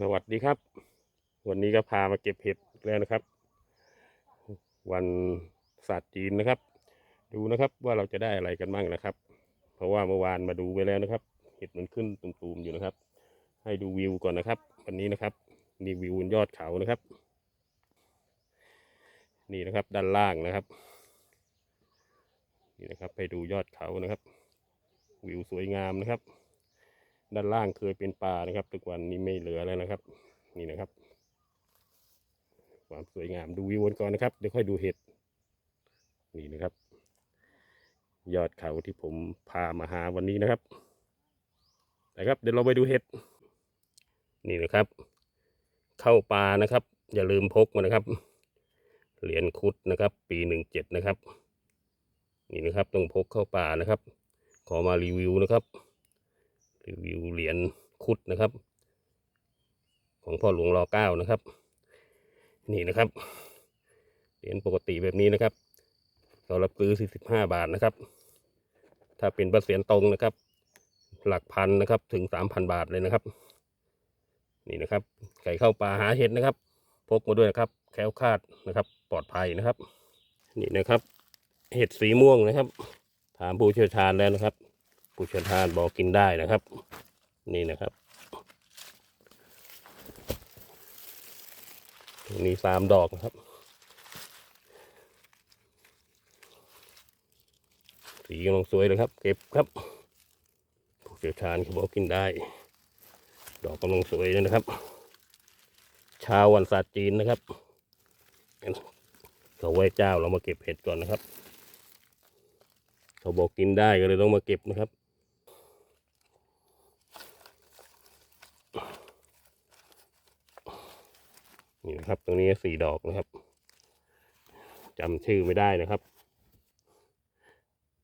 สวัสดีครับ วันนี้ก็พามาเก็บเห็ดแล้วนะครับ วันศาสตร์จีนนะครับ ดูนะครับว่าเราจะได้อะไรกันบ้างนะครับ เพราะว่าเมื่อวานมาดูไปแล้วนะครับ เห็ดมันขึ้นตุ่มๆอยู่นะครับ ให้ดูวิวก่อนนะครับ วันนี้นะครับนี่วิวบนยอดเขานะครับ นี่นะครับด้านล่างนะครับ นี่นะครับไปดูยอดเขานะครับ วิวสวยงามนะครับ ด้านล่างเคยเป็นป่านะครับทุกวันนี้ไม่เหลือแล้วนะครับ นี่นะครับ ความสวยงามดูวิวกันก่อนนะครับเดี๋ยวค่อยดูเห็ดนี่นะครับ ยอดเขาที่ผมพามาหาวันนี้นะครับนะครับ เดี๋ยวเราไปดูเห็ดนี่นะครับ เข้าป่านะครับ อย่าลืมพกมานะครับเหรียญคุดนะครับ ปีหนึ่งเจ็ดนะครับ นี่นะครับต้องพกเข้าป่านะครับ ขอมารีวิวนะครับ รีวิวเหรียญคุดนะครับ ของพ่อหลวงรอเก้านะครับ นี่นะครับ เหรียญปกติแบบนี้นะครับเรารับซื้อ 45 บาทนะครับ ถ้าเป็นประเสียนตรงนะครับ หลักพันนะครับถึง 3,000 บาทเลยนะครับ นี่นะครับ ไก่เข้าป่าหาเห็ดนะครับพกมาด้วยนะครับ แคล้วคลาดนะครับ ปลอดภัยนะครับ นี่นะครับ เห็ดสีม่วงนะครับ ถามผู้เชี่ยวชาญแล้วนะครับ ผู้ชี่ยวชาญบอกกินได้นะครับ นี่นะครับตรงนี้สามดอกนะครับ สีกำลังสวยเลยครับ เก็บครับ ผู้เชี่ยวชาญเขาบอกกินได้ ดอกกำลังสวยเลยนะครับเช้าวันศาสตร์จีนนะครับเขาไหว้เจ้าเรามาเก็บเห็ดก่อนนะครับ เขาบอกกินได้ก็เลยต้องมาเก็บนะครับ นี่นะครับ ตรงนี้สี่ดอกนะครับจำชื่อไม่ได้นะครับ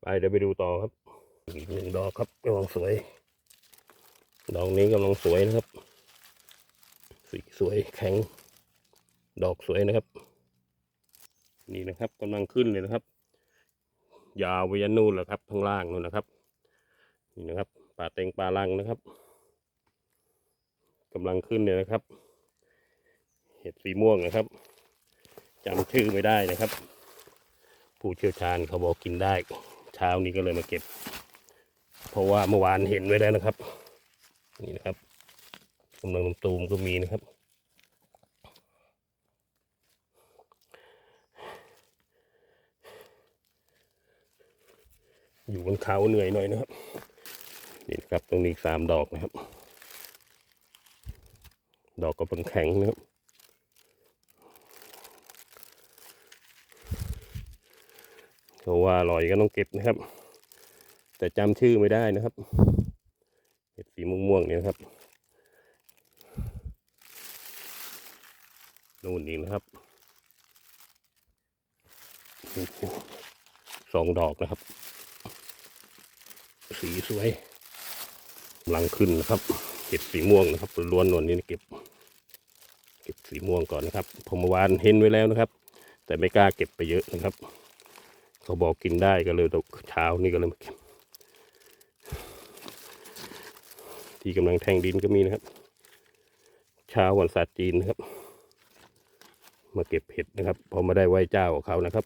ไปเดี๋ยวไปดูต่อครับ อีกหนึ่งดอกครับกำลังสวย ดอกนี้กำลังสวยนะครับ สีสวยแข็ง ดอกสวยนะครับ นี่นะครับกำลังขึ้นเลยนะครับ ยาวไปยันนู่นแหละครับข้างล่างนู่นนะครับ นี่นะครับป่าเต็งป่าลังนะครับกำลังขึ้นเลยนะครับ เห็ดสีม่วงนะครับจำชื่อไม่ได้นะครับ ผู้เชี่ยวชาญเขาบอกกินได้ เช้านี้ก็เลยมาเก็บ เพราะว่าเมื่อวานเห็นไว้แล้วนะครับ นี่นะครับกำลังตูมก็มีนะครับอยู่บนเขาเหนื่อยหน่อยนะครับ นี่นะครับตรงนี้สามดอกนะครับ ดอกก็เป็นแข็งนะครับ เขาว่าอร่อยก็ต้องเก็บนะครับ แต่จำชื่อไม่ได้นะครับเห็ดสีม่วงๆเนี่ยนะครับนู่นนี่นะครับสองดอกนะครับ สีสวยกำลังขึ้นนะครับ เก็บสีม่วงนะครับล้วนนวลนี้เก็บ เก็บสีม่วงก่อนนะครับผมเมื่อวานเห็นไว้แล้วนะครับ แต่ไม่กล้าเก็บไปเยอะนะครับ เขาบอกกินได้ก็เลยตกเช้านี่ก็เลยมาเก็บที่กำลังแทงดินก็มีนะครับ เช้าวันศาสตร์จีนนะครับ มาเก็บเห็ดนะครับพอมาได้ไหว้เจ้าของเขานะครับ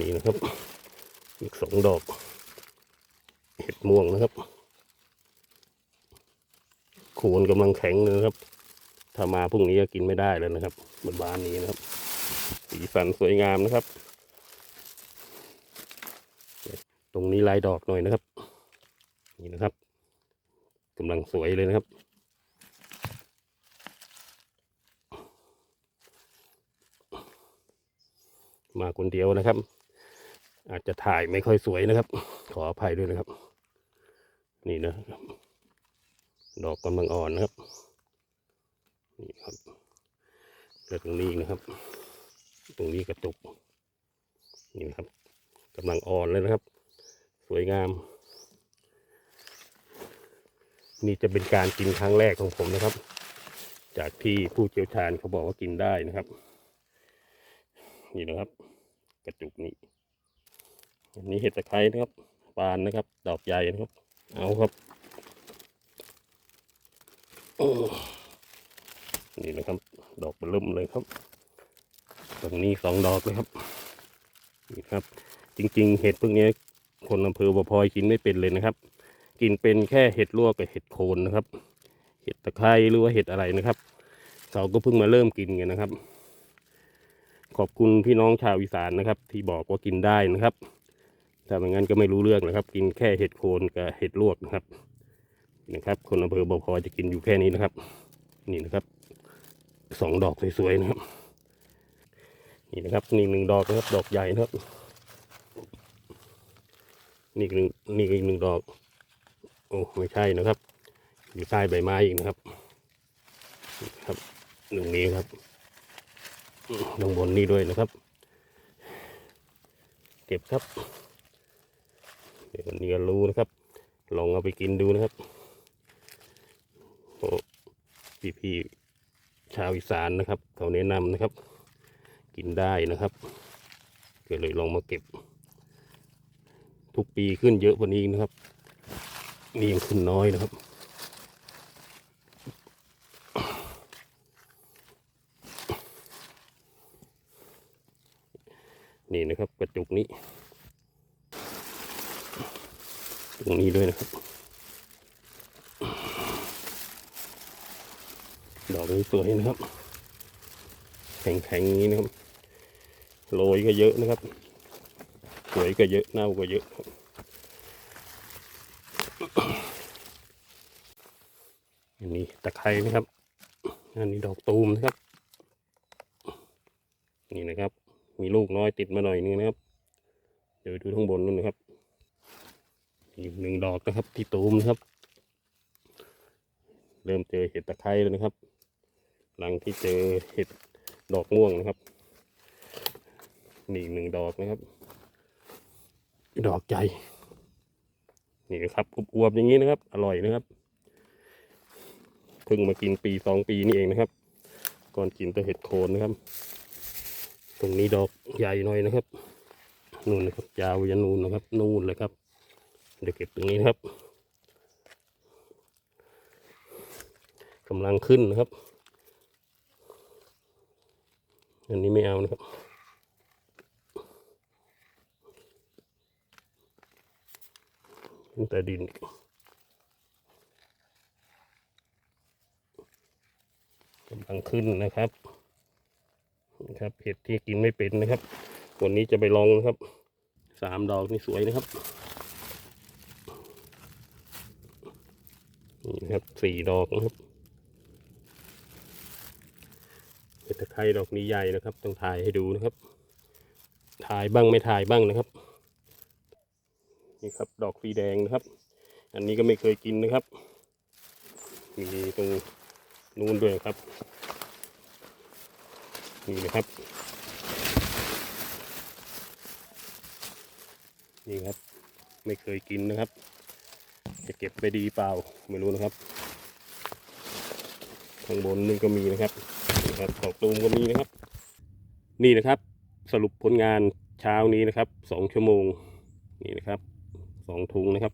นี่นะครับ อีกสองดอก เห็ดม่วงนะครับโคนกำลังแข็งเลยครับ ถ้ามาพรุ่งนี้ก็กินไม่ได้แล้วนะครับบนบานนี้นะครับ สีสันสวยงามนะครับ ตรงนี้ลายดอกหน่อยนะครับ นี่นะครับกำลังสวยเลยนะครับ มาคนเดียวนะครับ อาจจะถ่ายไม่ค่อยสวยนะครับ ขออภัยด้วยนะครับ นี่นะครับ ดอกกำลังอ่อนนะครับ นี่ครับแล้วตรงนี้อีกนะครับ ตรงนี้กระตุกนี่นะครับกำลังอ่อนเลยนะครับ สวยงาม นี่จะเป็นการกินครั้งแรกของผมนะครับ จากที่ผู้เชี่ยวชาญเขาบอกว่ากินได้นะครับ นี่นะครับ กระจุกนี้อันนี้เห็ดตะไคร้นะครับปานนะครับ ดอกใหญ่นะครับ เอาครับนี่นะครับ ดอกเริ่มเลยครับ ตรงนี้สองดอกเลยครับนี่ครับ จริง ๆ เห็ดพวกนี้คนอำเภอบ่อพลอยกินไม่เป็นเลยนะครับ กินเป็นแค่เห็ดลวกกับเห็ดโคนนะครับ เห็ดตะไคร้หรือว่าเห็ดอะไรนะครับเขาก็เพิ่งมาเริ่มกินกันนะครับ ขอบคุณพี่น้องชาวอีสานนะครับ ที่บอกว่ากินได้นะครับถ้าไม่งั้นก็ไม่รู้เรื่องนะครับ กินแค่เห็ดโคนกับเห็ดลวกนะครับนี่นะครับ คนอำเภอบ่อพลอยจะกินอยู่แค่นี้นะครับ นี่นะครับสองดอกสวยๆนะครับ นี่นะครับนี่หนึ่งดอกนะครับดอกใหญ่นะครับนี่อีกหนึ่งนี่อีกหนึ่งดอก โอ้ไม่ใช่นะครับ อยู่ใต้ใบไม้อีกนะครับครับหนึ่งนี้ครับตรงบนนี่ด้วยนะครับ เก็บครับ เดี๋ยววันนี้ก็รู้นะครับ ลองเอาไปกินดูนะครับโอ้พี่ๆชาวอีสานนะครับ เขาแนะนำนะครับ กินได้นะครับก็เลยลองมาเก็บ ทุกปีขึ้นเยอะกว่านี้นะครับ นี่ยังขึ้นน้อยนะครับนี่นะครับกระจุกนี้ ตรงนี้ด้วยนะครับ ดอกนี้สวยนะครับ แข็งๆอย่างนี้นะครับ โรยก็เยอะนะครับสวยก็เยอะเน่าก็เยอะครับอันนี้ตะไคร้นะครับ อันนี้ดอกตูมนะครับ นี่นะครับ มีลูกน้อยติดมาหน่อยนึงนะครับ เดี๋ยวดูข้างบนนู่นนะครับ อีกหนึ่งดอกนะครับ ที่ตูมนะครับ เริ่มเจอเห็ดตะไคร้แล้วนะครับ หลังที่เจอเห็ดดอกม่วงนะครับ นี่อีกหนึ่งดอกนะครับ ดอกใจนี่นะครับอวบๆอย่างนี้นะครับ อร่อยนะครับเพิ่งมากินปีสองปีนี่เองนะครับ ก่อนกินแต่เห็ดโคนนะครับ ตรงนี้ดอกใหญ่หน่อยนะครับนู่นนะครับยาวยันนู่นนะครับ นู่นเลยครับเดี๋ยวเก็บตรงนี้นะครับกำลังขึ้นนะครับ อันนี้ไม่เอานะครับ ขึ้นแต่ดินกำลังขึ้นนะครับนะครับเห็ดที่กินไม่เป็นนะครับ วันนี้จะไปลองนะครับสามดอกนี่สวยนะครับนี่นะครับสี่ดอกนะครับเห็ดตะไคร้ดอกนี้ใหญ่นะครับ ต้องถ่ายให้ดูนะครับ ถ่ายบ้างไม่ถ่ายบ้างนะครับ นี่ครับดอกสีแดงนะครับ อันนี้ก็ไม่เคยกินนะครับ มีตรงนู้นด้วยครับ นี่นะครับ นี่ครับ ไม่เคยกินนะครับ จะเก็บไปดีเปล่าไม่รู้นะครับ ข้างบนนี่ก็มีนะครับนี่ครับดอกตูมก็มีนะครับ นี่นะครับสรุปผลงานเช้านี้นะครับสองชั่วโมงนี่นะครับ สองถุงนะครับ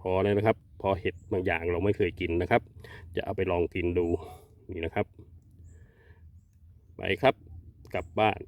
พอแล้วนะครับ พอเห็ดบางอย่างเราไม่เคยกินนะครับ จะเอาไปลองกินดูนี่นะครับ ไปครับ กลับบ้าน